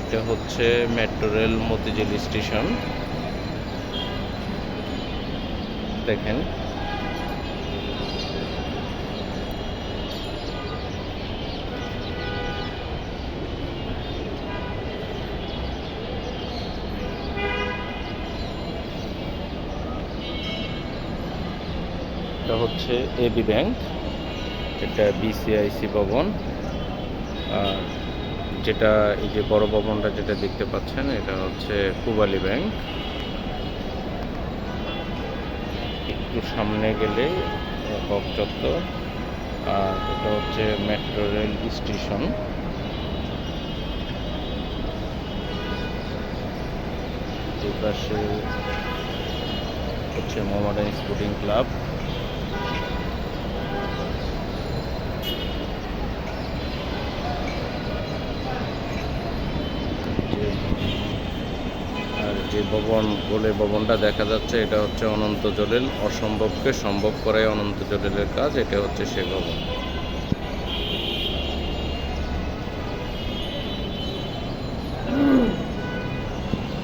এটা হচ্ছে metro rail Motijheel station দেখেন। এটা হচ্ছে এবি ব্যাংক এটা বিসিআইসি ভবন। যেটা এই যে বড় ভবনটা যেটা দেখতে পাচ্ছেন, এটা হচ্ছে পূবালী ব্যাংক। একটু সামনে গেলে হক চত্বর, আর এটা হচ্ছে মেট্রো রেল স্টেশন। এই পাশে হচ্ছে মোহামেডান স্পোর্টিং ক্লাব যে- আর যে ভবন বলে ভবনটা দেখা যাচ্ছে, এটা হচ্ছে অনন্ত জলিল। অসম্ভবকে সম্ভব করাই অনন্ত জলিলের কাজ এটা হচ্ছে সে ভবন।